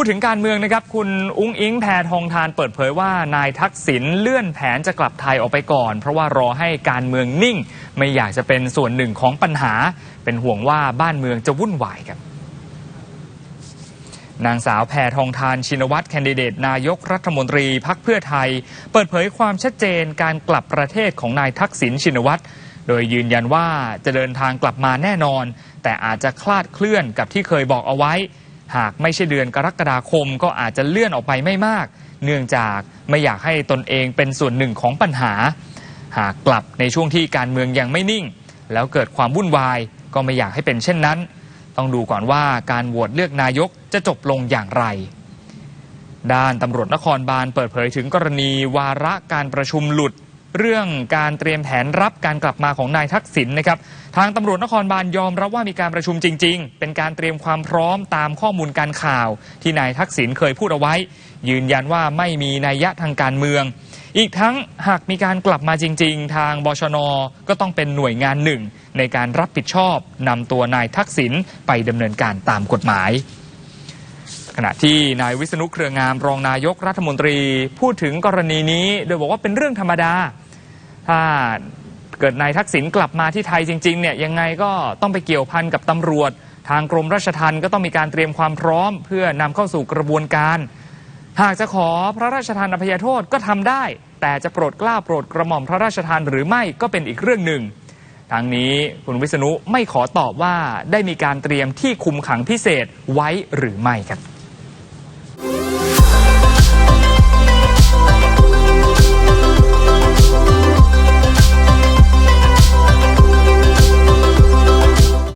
พูดถึงการเมืองนะครับ คุณอุ้งอิงแพทองทานเปิดเผยว่านายทักษิณเลื่อนแผนจะกลับไทยออกไปก่อน เพราะว่ารอให้การเมืองนิ่ง ไม่อยากจะเป็นส่วนหนึ่งของปัญหา เป็นห่วงว่าบ้านเมืองจะวุ่นวายครับนางสาวแพทองทานชินวัตรแคนดิเดต นายกรัฐมนตรีพักเพื่อไทย เปิดเผยความชัดเจนการกลับประเทศของนายทักษิณชินวัตรโดยยืนยันว่าจะเดินทางกลับมาแน่นอน แต่อาจจะคลาดเคลื่อนกับที่เคยบอกเอาไว้ หากไม่ใช่เดือนกรกฎาคมก็อาจจะเลื่อนออกไปไม่มาก เนื่องจากไม่อยากให้ตนเองเป็นส่วนหนึ่งของปัญหา หากกลับในช่วงที่การเมืองยังไม่นิ่ง แล้วเกิดความวุ่นวายก็ไม่อยากให้เป็นเช่นนั้น ต้องดูก่อนว่าการโหวตเลือกนายกจะจบลงอย่างไร ด้านตำรวจนครบาลเปิดเผยถึงกรณีวาระการประชุมหลุด เรื่องการเตรียมแผนรับการกลับมาของนายทักษิณนะครับทางตำรวจนครบาลยอมรับว่ามีการประชุมจริง ๆ เป็นการเตรียมความพร้อมตามข้อมูลการข่าว ที่นายทักษิณเคยพูดเอาไว้ ยืนยันว่าไม่มีนัยยะทางการเมือง อีกทั้งหากมีการกลับมาจริง ๆ ทางบชนก็ต้องเป็นหน่วยงานหนึ่ง ในการรับผิดชอบนำตัวนายทักษิณไปดำเนินการตามกฎหมายขณะที่นายวิษณุเครืองามรองนายกรัฐมนตรี พูดถึงกรณีนี้ โดยบอกว่าเป็นเรื่องธรรมดา ถ้าเกิดนายทักษิณกลับมาที่ไทยจริงๆเนี่ยยังไงก็ต้องไปเกี่ยวพันกับตำรวจ ทางกรมราชทัณฑ์ก็ต้องมีการเตรียมความพร้อม เพื่อนำเข้าสู่กระบวนการ หากจะขอพระราชทานอภัยโทษก็ทำได้ แต่จะโปรดกล้าโปรดกระหม่อมพระราชทานหรือไม่ก็เป็นอีกเรื่องหนึ่งทางนี้คุณวิษณุไม่ขอตอบว่าได้มีการเตรียมที่คุมขังพิเศษไว้หรือไม่ครับ